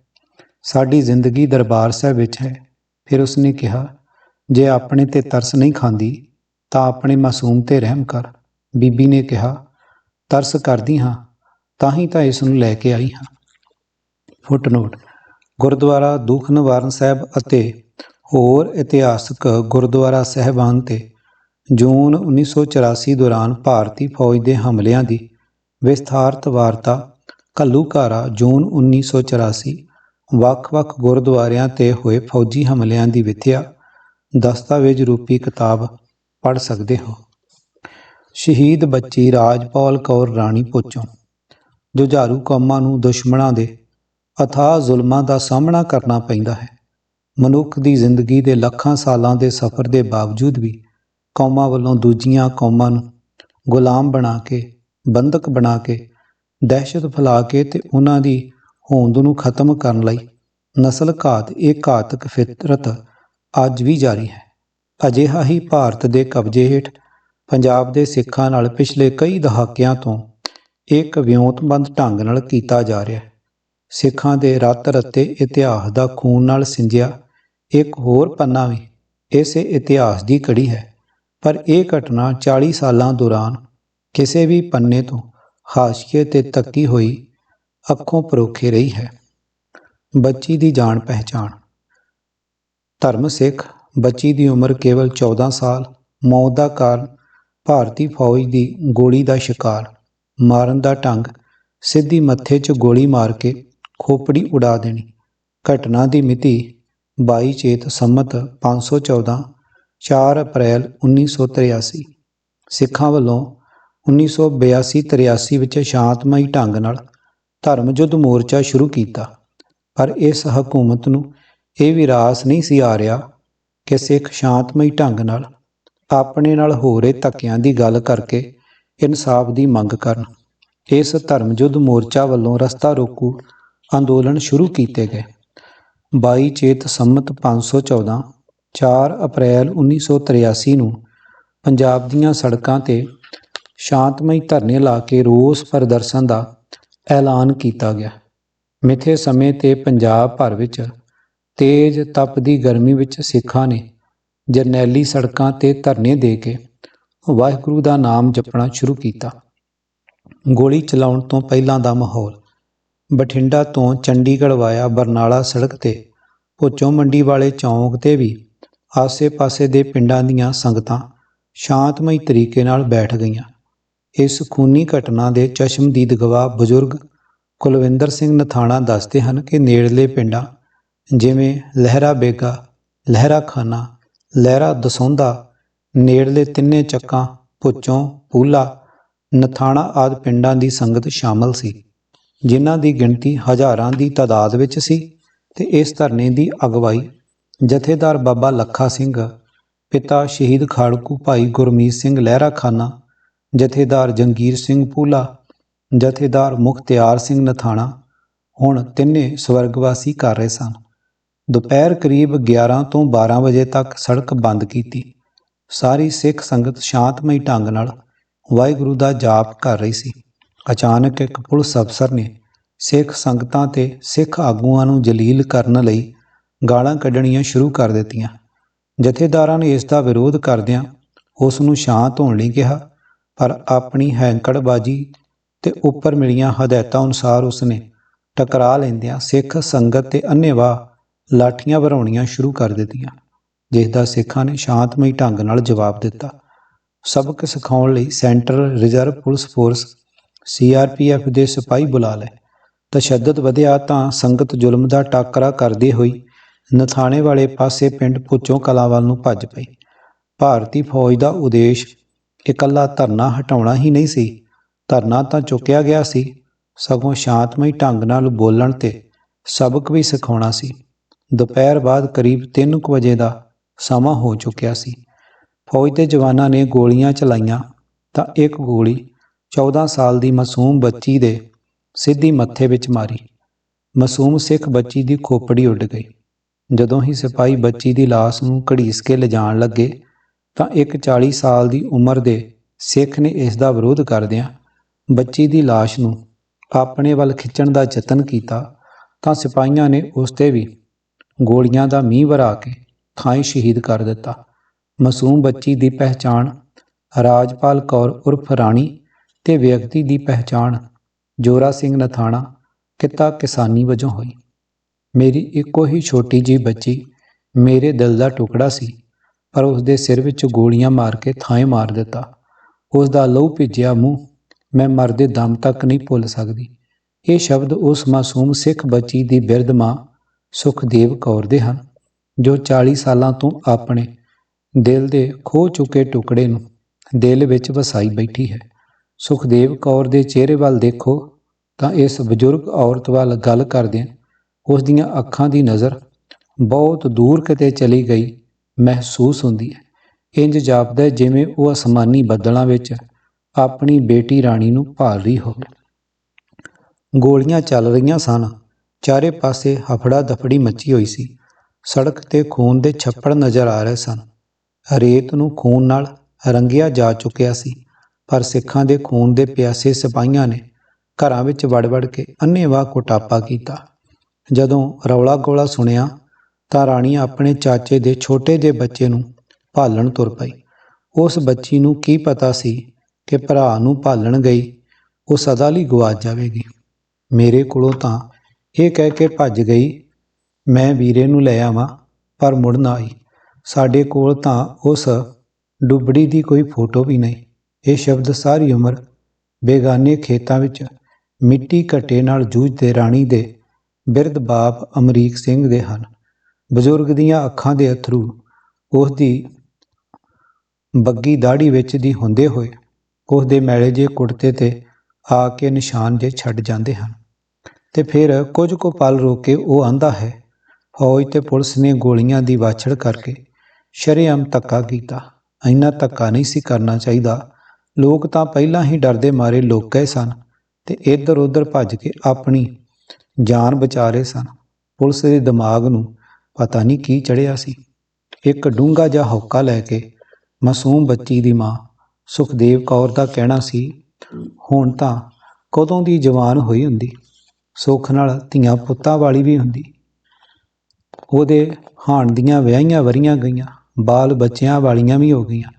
Speaker 1: ਸਾਡੀ ਜ਼ਿੰਦਗੀ ਦਰਬਾਰ ਸਾਹਿਬ ਵਿੱਚ ਹੈ। ਫਿਰ ਉਸਨੇ ਕਿਹਾ, ਜੇ ਆਪਣੇ ਤੇ ਤਰਸ ਨਹੀਂ ਖਾਂਦੀ, ਤਾਂ ਆਪਣੇ ਮਾਸੂਮ ਤੇ ਰਹਿਮ ਕਰ। ਬੀਬੀ ਨੇ ਕਿਹਾ, ਤਰਸ ਕਰਦੀ ਹਾਂ, ਤਾਂ ਹੀ ਤਾਂ ਇਸ ਨੂੰ ਲੈ ਕੇ ਆਈ ਹਾਂ। ਫੁੱਟਨੋਟ, ਗੁਰਦੁਆਰਾ ਦੁੱਖ ਨਿਵਾਰਨ ਸਾਹਿਬ ਅਤੇ ਹੋਰ ਇਤਿਹਾਸਕ ਗੁਰਦੁਆਰਾ ਸਹਿਬਾਨ ਤੇ ਜੂਨ 1984 ਦੌਰਾਨ ਭਾਰਤੀ ਫੌਜ ਦੇ ਹਮਲਿਆਂ ਦੀ ਵਿਸਥਾਰਤ ਵਾਰਤਾ ਘੱਲੂਘਾਰਾ ਜੂਨ 1984 ਵੱਖ-ਵੱਖ ਗੁਰਦੁਆਰਿਆਂ ਤੇ ਹੋਏ ਫੌਜੀ ਹਮਲਿਆਂ ਦੀ ਵਿਥਿਆ ਦਸਤਾਵੇਜ਼ ਰੂਪੀ ਕਿਤਾਬ ਪੜ੍ਹ ਸਕਦੇ ਹੋ। ਸ਼ਹੀਦ ਬੱਚੀ ਰਾਜਪਾਲ ਕੌਰ ਰਾਣੀ ਪੋਚੋਂ, ਜੁਝਾਰੂ ਕੌਮਾਂ ਨੂੰ ਦੁਸ਼ਮਣਾਂ ਦੇ ਅਥਾਹ ਜ਼ੁਲਮਾਂ ਦਾ ਸਾਹਮਣਾ ਕਰਨਾ ਪੈਂਦਾ ਹੈ। ਮਨੁੱਖ ਦੀ ਜ਼ਿੰਦਗੀ ਦੇ ਲੱਖਾਂ ਸਾਲਾਂ ਦੇ ਸਫ਼ਰ ਦੇ ਬਾਵਜੂਦ ਵੀ ਕੌਮਾਂ ਵੱਲੋਂ ਦੂਜੀਆਂ ਕੌਮਾਂ ਨੂੰ ਗੁਲਾਮ ਬਣਾ ਕੇ, ਬੰਦਕ ਬਣਾ ਕੇ ਦਹਿਸ਼ਤ ਫੈਲਾ ਕੇ ਤੇ ਉਹਨਾਂ ਦੀ ਹੋਂਦ ਨੂੰ ਖਤਮ ਕਰਨ ਲਈ ਨਸਲ ਘਾਤ ਇਹ ਘਾਤਕ ਫਿਤਰਤ ਅੱਜ ਵੀ ਜਾਰੀ ਹੈ। ਅਜਿਹਾ ਹੀ ਭਾਰਤ ਦੇ ਕਬਜ਼ੇ ਹੇਠ ਪੰਜਾਬ ਦੇ ਸਿੱਖਾਂ ਨਾਲ ਪਿਛਲੇ ਕਈ ਦਹਾਕਿਆਂ ਤੋਂ ਇੱਕ ਵਿਉਂਤਬੰਦ ਢੰਗ ਨਾਲ ਕੀਤਾ ਜਾ ਰਿਹਾ ਹੈ। ਸਿੱਖਾਂ ਦੇ ਰਤ ਰਤੇ ਇਤਿਹਾਸ ਦਾ ਖੂਨ ਨਾਲ ਸਿੰਜਿਆ ਇੱਕ ਹੋਰ ਪੰਨਾ ਵੀ ਇਸੇ ਇਤਿਹਾਸ ਦੀ ਕੜੀ ਹੈ। ਪਰ ਇਹ ਘਟਨਾ 40 ਸਾਲਾਂ ਦੌਰਾਨ ਕਿਸੇ ਵੀ ਪੰਨੇ ਤੋਂ ਹਾਸ਼ੀਏ ਤੇ ਤੱਕੀ ਹੋਈ ਅੱਖੋਂ ਪਰੋਖੇ ਰਹੀ ਹੈ। ਬੱਚੀ ਦੀ ਜਾਣ ਪਹਿਚਾਣ। ਧਰਮ ਸਿੱਖ ਬੱਚੀ ਦੀ ਉਮਰ ਕੇਵਲ 14 ਸਾਲ, ਮੌਤ ਦਾ ਕਾਰਨ ਭਾਰਤੀ ਫੌਜ ਦੀ ਗੋਲੀ ਦਾ ਸ਼ਿਕਾਰ, ਮਾਰਨ ਦਾ ਢੰਗ, ਸਿੱਧੀ ਮੱਥੇ 'ਚ ਗੋਲੀ ਮਾਰ ਕੇ ਖੋਪੜੀ ਉਡਾ ਦੇਣੀ, ਘਟਨਾ ਦੀ ਮਿਤੀ 22 ਚੇਤ ਸੰਮਤ 514 4 ਅਪ੍ਰੈਲ 1983 ਸਿੱਖਾਂ ਵੱਲੋਂ 1982-83 ਵਿੱਚ ਸ਼ਾਂਤਮਈ ਢੰਗ ਨਾਲ ਧਰਮ ਯੁੱਧ ਮੋਰਚਾ ਸ਼ੁਰੂ ਕੀਤਾ। ਪਰ ਇਸ ਹਕੂਮਤ ਨੂੰ ਇਹ ਵਿਰਾਸ ਨਹੀਂ ਸੀ ਆ ਰਿਹਾ ਕਿ ਸਿੱਖ ਸ਼ਾਂਤਮਈ ਢੰਗ ਨਾਲ ਆਪਣੇ ਨਾਲ ਹੋ ਰਹੇ ਧੱਕਿਆਂ ਦੀ ਗੱਲ ਕਰਕੇ ਇਨਸਾਫ ਦੀ ਮੰਗ ਕਰਨ। ਇਸ ਧਰਮ ਯੁੱਧ ਮੋਰਚਾ ਵੱਲੋਂ ਰਸਤਾ ਰੋਕੂ ਅੰਦੋਲਨ ਸ਼ੁਰੂ ਕੀਤੇ ਗਏ। 22 ਚੇਤ ਸੰਮਤ 514 4 ਅਪ੍ਰੈਲ 1983 ਨੂੰ ਪੰਜਾਬ ਦੀਆਂ ਸੜਕਾਂ ਤੇ ਸ਼ਾਂਤਮਈ ਧਰਨੇ ਲਾ ਕੇ ਰੋਸ ਪ੍ਰਦਰਸ਼ਨ ਦਾ ਐਲਾਨ ਕੀਤਾ ਗਿਆ। ਮਿੱਥੇ ਸਮੇਂ ਤੇ ਪੰਜਾਬ ਭਰ ਵਿੱਚ ਤੇਜ਼ ਤਪਦੀ ਗਰਮੀ ਵਿੱਚ ਸਿੱਖਾਂ ਨੇ ਜਰਨੈਲੀ ਸੜਕਾਂ ਤੇ ਧਰਨੇ ਦੇ ਕੇ ਵਾਹਿਗੁਰੂ ਦਾ ਨਾਮ ਜਪਣਾ ਸ਼ੁਰੂ ਕੀਤਾ। ਗੋਲੀ ਚਲਾਉਣ ਤੋਂ ਪਹਿਲਾਂ ਦਾ ਮਾਹੌਲ। ਬਠਿੰਡਾ ਤੋਂ ਚੰਡੀਗੜ੍ਹ ਵਾਇਆ ਬਰਨਾਲਾ ਸੜਕ ਤੇ ਭੁੱਚੋ ਮੰਡੀ ਵਾਲੇ ਚੌਂਕ ਤੇ ਵੀ ਆਸੇ-ਪਾਸੇ ਦੇ ਪਿੰਡਾਂ ਦੀਆਂ ਸੰਗਤਾਂ ਸ਼ਾਂਤਮਈ ਤਰੀਕੇ ਨਾਲ ਬੈਠ ਗਈਆਂ। ਇਸ ਖੂਨੀ ਘਟਨਾ ਦੇ ਚਸ਼ਮਦੀਦ ਗਵਾਹ ਬਜ਼ੁਰਗ ਕੁਲਵਿੰਦਰ ਸਿੰਘ ਨਥਾਣਾ ਦੱਸਦੇ ਹਨ ਕਿ ਨੇੜਲੇ ਪਿੰਡਾਂ, ਜਿਵੇਂ ਲਹਿਰਾ ਬੇਗਾ, ਲਹਿਰਾ ਖਾਨਾ, ਲਹਿਰਾ ਦਸੌਂਦਾ, ਨੇੜਲੇ ਤਿੰਨੇ ਚੱਕਾਂ, ਪੁੱਚੋਂ, ਪੂਲਾ, ਨਥਾਣਾ ਆਦ ਪਿੰਡਾਂ ਦੀ ਸੰਗਤ ਸ਼ਾਮਲ ਸੀ, ਜਿਨ੍ਹਾਂ ਦੀ ਗਿਣਤੀ ਹਜ਼ਾਰਾਂ ਦੀ ਤਾਦਾਦ ਵਿੱਚ ਸੀ ਤੇ ਇਸ ਧਰਨੇ ਦੀ ਅਗਵਾਈ ਜਥੇਦਾਰ ਬਾਬਾ ਲੱਖਾ ਸਿੰਘ, ਪਿਤਾ ਸ਼ਹੀਦ ਖਾੜਕੂ ਭਾਈ ਗੁਰਮੀਤ ਸਿੰਘ ਲਹਿਰਾ ਖਾਨਾ ਜਥੇਦਾਰ ਜੰਗੀਰ ਸਿੰਘ ਪੂਲਾ ਜਥੇਦਾਰ ਮੁਖਤਿਆਰ ਸਿੰਘ ਨਥਾਣਾ, ਹੁਣ ਤਿੰਨੇ ਸਵਰਗਵਾਸੀ ਕਰ ਰਹੇ ਸਨ। ਦੁਪਹਿਰ ਕਰੀਬ 11 ਤੋਂ 12 ਵਜੇ ਤੱਕ ਸੜਕ ਬੰਦ ਕੀਤੀ। ਸਾਰੀ ਸਿੱਖ ਸੰਗਤ ਸ਼ਾਂਤਮਈ ਢੰਗ ਨਾਲ ਵਾਹਿਗੁਰੂ ਦਾ ਜਾਪ ਕਰ ਰਹੀ ਸੀ। ਅਚਾਨਕ ਇੱਕ ਪੁਲਿਸ ਅਫਸਰ ਨੇ ਸਿੱਖ ਸੰਗਤਾਂ ਤੇ ਸਿੱਖ ਆਗੂਆਂ ਨੂੰ ਜਲੀਲ ਕਰਨ ਲਈ ਗਾਲਾਂ ਕੱਢਣੀਆਂ ਸ਼ੁਰੂ ਕਰ ਦਿੱਤੀਆਂ। ਜਥੇਦਾਰਾਂ ਨੇ ਇਸ ਦਾ ਵਿਰੋਧ ਕਰਦਿਆਂ ਉਸ ਨੂੰ ਸ਼ਾਂਤ ਹੋਣ ਲਈ ਕਿਹਾ ਪਰ ਆਪਣੀ ਹੈਂਕੜਬਾਜੀ ਤੇ ਉੱਪਰ ਮਿਲੀਆਂ ਹਦਾਇਤਾਂ ਅਨੁਸਾਰ ਉਸਨੇ ਟਕਰਾ ਲੈਂਦਿਆਂ ਸਿੱਖ ਸੰਗਤ ਤੇ ਅੰਨ੍ਹੇਵਾਹ ਲਾਠੀਆਂ ਭਰਾਉਣੀਆਂ ਸ਼ੁਰੂ ਕਰ ਦਿੱਤੀਆਂ ਜਿਸ ਦਾ ਸਿੱਖਾਂ ਨੇ ਸ਼ਾਂਤਮਈ ਢੰਗ ਨਾਲ ਜਵਾਬ ਦਿੱਤਾ। ਸਬਕ ਸਿਖਾਉਣ ਲਈ central reserve police force CRPF ਦੇ ਸਿਪਾਹੀ ਬੁਲਾ ਲਏ। ਤਸ਼ੱਦਦ ਵਧਿਆ ਤਾਂ ਸੰਗਤ ਜ਼ੁਲਮ ਦਾ ਟਾਕਰਾ ਕਰਦੇ ਹੋਈ ਨਥਾਣੇ ਵਾਲੇ ਪਾਸੇ ਪਿੰਡ ਪੁੱਚੋਂ ਕਲਾਂ ਵੱਲ ਨੂੰ ਭੱਜ ਪਈ। ਭਾਰਤੀ ਫੌਜ ਦਾ ਉਦੇਸ਼ ਇਕੱਲਾ ਧਰਨਾ ਹਟਾਉਣਾ ਹੀ ਨਹੀਂ ਸੀ। ਧਰਨਾ ਤਾਂ ਚੁੱਕਿਆ ਗਿਆ ਸੀ, ਸਗੋਂ ਸ਼ਾਂਤਮਈ ਢੰਗ ਨਾਲ ਬੋਲਣ ਤੇ ਸਬਕ ਵੀ ਸਿਖਾਉਣਾ ਸੀ। ਦੁਪਹਿਰ ਬਾਅਦ ਕਰੀਬ 3 ਵਜੇ ਦਾ ਸਮਾਂ ਹੋ ਚੁੱਕਿਆ ਸੀ। ਫੌਜ ਦੇ ਜਵਾਨਾਂ ਨੇ ਗੋਲੀਆਂ ਚਲਾਈਆਂ ਤਾਂ ਇੱਕ ਗੋਲੀ 14 ਸਾਲ ਦੀ ਮਾਸੂਮ ਬੱਚੀ ਦੇ ਸਿੱਧੀ ਮੱਥੇ ਵਿੱਚ ਮਾਰੀ। ਮਾਸੂਮ ਸਿੱਖ ਬੱਚੀ ਦੀ ਖੋਪੜੀ ਉੱਡ ਗਈ। ਜਦੋਂ ਹੀ ਸਿਪਾਹੀ ਬੱਚੀ ਦੀ ਲਾਸ਼ ਨੂੰ ਘੜੀਸ ਕੇ ਲਿਜਾਣ ਲੱਗੇ ਤਾਂ ਇੱਕ 40 ਸਾਲ ਦੀ ਉਮਰ ਦੇ ਸਿੱਖ ਨੇ ਇਸ ਦਾ ਵਿਰੋਧ ਕਰਦਿਆਂ ਬੱਚੀ ਦੀ ਲਾਸ਼ ਨੂੰ ਆਪਣੇ ਵੱਲ ਖਿੱਚਣ ਦਾ ਯਤਨ ਕੀਤਾ ਤਾਂ ਸਿਪਾਹੀਆਂ ਨੇ ਉਸ ਤੇ ਵੀ ਗੋਲੀਆਂ ਦਾ ਮੀਂਹ ਵਰਾ ਕੇ ਥਾਂ ਸ਼ਹੀਦ ਕਰ ਦਿੱਤਾ। ਮਾਸੂਮ ਬੱਚੀ ਦੀ ਪਹਿਚਾਣ ਰਾਜਪਾਲ ਕੌਰ ਉਰਫ ਰਾਣੀ ਤੇ ਵਿਅਕਤੀ ਦੀ ਪਹਿਚਾਣ ਜੋਰਾ ਸਿੰਘ ਨਥਾਣਾ ਕਿੱਤਾ ਕਿਸਾਨੀ ਵਜੋਂ ਹੋਈ। ਮੇਰੀ ਇੱਕੋ ਹੀ ਛੋਟੀ ਜੀ ਬੱਚੀ ਮੇਰੇ ਦਿਲ ਦਾ ਟੁਕੜਾ ਸੀ। ਪਰ ਉਸ ਦੇ ਸਿਰ ਵਿੱਚ ਗੋਲੀਆਂ ਮਾਰ ਕੇ ਥਾਂ ਮਾਰ ਦਿੱਤਾ। ਉਸ ਦਾ ਲਹੂ ਭਿੱਜਿਆ ਮੂੰਹ। ਮੈਂ ਮਰਦੇ ਦਮ ਤੱਕ ਨਹੀਂ ਭੁੱਲ ਸਕਦੀ। ਇਹ ਸ਼ਬਦ ਉਸ ਮਾਸੂਮ ਸਿੱਖ ਬੱਚੀ ਦੀ ਬਿਰਧ ਮਾਂ ਸੁਖਦੇਵ ਕੌਰ ਦੇ ਹਨ, ਜੋ 40 ਸਾਲਾਂ ਤੋਂ ਆਪਣੇ ਦਿਲ ਦੇ ਖੋ ਚੁੱਕੇ ਟੁਕੜੇ ਨੂੰ ਦਿਲ ਵਿੱਚ ਵਸਾਈ ਬੈਠੀ ਹੈ। ਸੁਖਦੇਵ ਕੌਰ ਦੇ ਚਿਹਰੇ ਵੱਲ ਦੇਖੋ ਤਾਂ ਇਸ ਬਜ਼ੁਰਗ ਔਰਤ ਵੱਲ ਗੱਲ ਕਰਦਿਆਂ ਉਸ ਦੀਆਂ ਅੱਖਾਂ ਦੀ ਨਜ਼ਰ ਬਹੁਤ ਦੂਰ ਕਿਤੇ ਚਲੀ ਗਈ। ਮਹਿਸੂਸ ਹੁੰਦੀ ਹੈ। ਇੰਜ ਜਾਪਦਾ ਜਿਵੇਂ ਉਹ ਅਸਮਾਨੀ ਬੱਦਲਾਂ ਵਿੱਚ ਆਪਣੀ ਬੇਟੀ ਰਾਣੀ ਨੂੰ ਭਾਲ ਰਹੀ ਹੋਵੇ। ਗੋਲੀਆਂ ਚੱਲ ਰਹੀਆਂ ਸਨ। ਚਾਰੇ ਪਾਸੇ ਹਫੜਾ ਦਫੜੀ ਮੱਚੀ ਹੋਈ ਸੀ। ਸੜਕ ਤੇ ਖੂਨ ਦੇ ਛੱਪੜ ਨਜ਼ਰ ਆ ਰਹੇ ਸਨ। ਰੇਤ ਨੂੰ ਖੂਨ ਨਾਲ ਰੰਗਿਆ ਜਾ ਚੁੱਕਿਆ ਸੀ, ਪਰ ਸਿੱਖਾਂ ਦੇ ਖੂਨ ਦੇ ਪਿਆਸੇ ਸਿਪਾਹੀਆਂ ਨੇ ਘਰਾਂ ਵਿੱਚ ਵੜ-ਵੜ ਕੇ ਅੰਨ੍ਹੇਵਾਹ ਕੋਟਾਪਾ ਕੀਤਾ। ਜਦੋਂ ਰੌਲਾ ਗੋਲਾ ਸੁਣਿਆ ਤਾਂ ਰਾਣੀ ਆਪਣੇ ਚਾਚੇ ਦੇ ਛੋਟੇ ਜਿਹੇ ਬੱਚੇ ਨੂੰ ਭਾਲਣ ਤੁਰ ਪਈ। ਉਸ ਬੱਚੀ ਨੂੰ ਕੀ ਪਤਾ ਸੀ ਕਿ ਭਰਾ ਨੂੰ ਭਾਲਣ ਗਈ, ਉਹ ਸਦਾ ਲਈ ਗਵਾਚ ਜਾਵੇਗੀ। ਮੇਰੇ ਕੋਲੋਂ ਤਾਂ ਇਹ ਕਹਿ ਕੇ ਭੱਜ ਗਈ, ਮੈਂ ਵੀਰੇ ਨੂੰ ਲੈ ਆਵਾਂ, ਪਰ ਮੁੜ ਨਾ ਆਈ। ਸਾਡੇ ਕੋਲ ਤਾਂ ਉਸ ਡੁੱਬੜੀ ਦੀ ਕੋਈ ਫੋਟੋ ਵੀ ਨਹੀਂ। ਇਹ ਸ਼ਬਦ ਸਾਰੀ ਉਮਰ ਬੇਗਾਨੇ ਖੇਤਾਂ ਵਿੱਚ ਮਿੱਟੀ ਘੱਟੇ ਨਾਲ ਜੂਝਦੇ ਰਾਣੀ ਦੇ ਬਿਰਧ ਬਾਪ ਅਮਰੀਕ ਸਿੰਘ ਦੇ ਹਨ। ਬਜ਼ੁਰਗ ਦੀਆਂ ਅੱਖਾਂ ਦੇ ਅਥਰੂ ਉਸ ਦੀ ਬੱਗੀ ਦਾੜੀ ਵਿੱਚ ਦੀ ਹੁੰਦੇ ਹੋਏ ਉਸ ਦੇ ਮੈਲੇ ਜੇ ਕੁੜਤੇ ਤੇ ਆ ਕੇ ਨਿਸ਼ਾਨ ਜੇ ਛੱਡ ਜਾਂਦੇ ਹਨ। ਤੇ ਫਿਰ ਕੁਝ ਕੁ ਪਲ ਰੋ ਕੇ ਉਹ ਆਂਦਾ ਹੈ ਫੌਜ ਤੇ ਪੁਲਿਸ ਨੇ ਗੋਲੀਆਂ ਦੀ ਵਾਛੜ ਕਰਕੇ ਸ਼ਰੇਆਮ ਧੱਕਾ ਕੀਤਾ। ਇੰਨਾ ਧੱਕਾ ਨਹੀਂ ਸੀ ਕਰਨਾ ਚਾਹੀਦਾ। ਲੋਕ ਤਾਂ ਪਹਿਲਾਂ ਹੀ ਡਰਦੇ ਮਾਰੇ ਲੋਕ ਗਏ ਸਨ ਤੇ ਇੱਧਰ ਉੱਧਰ ਭੱਜ ਕੇ ਆਪਣੀ ਜਾਨ ਬਚਾ ਰਹੇ ਸਨ। ਪੁਲਿਸ ਦੇ ਦਿਮਾਗ ਨੂੰ ਪਤਾ ਨਹੀਂ ਕੀ ਚੜਿਆ ਸੀ। ਇੱਕ ਡੂੰਘਾ ਜਿਹਾ ਹੌਕਾ ਲੈ ਕੇ ਮਾਸੂਮ ਬੱਚੀ ਦੀ ਮਾਂ ਸੁਖਦੇਵ ਕੌਰ ਦਾ ਕਹਿਣਾ ਸੀ, ਹੁਣ ਤਾਂ ਕਦੋਂ ਦੀ ਜਵਾਨ ਹੋਈ ਹੁੰਦੀ? ਸੁੱਖ ਨਾਲ ਧੀਆਂ ਪੁੱਤਾਂ ਵਾਲੀ ਵੀ ਹੁੰਦੀ। ਉਹਦੇ ਹਾਣ ਦੀਆਂ ਵਿਆਹੀਆਂ ਵਰੀਆਂ ਗਈਆਂ, ਬਾਲ ਬੱਚਿਆਂ ਵਾਲੀਆਂ ਵੀ ਹੋ ਗਈਆਂ,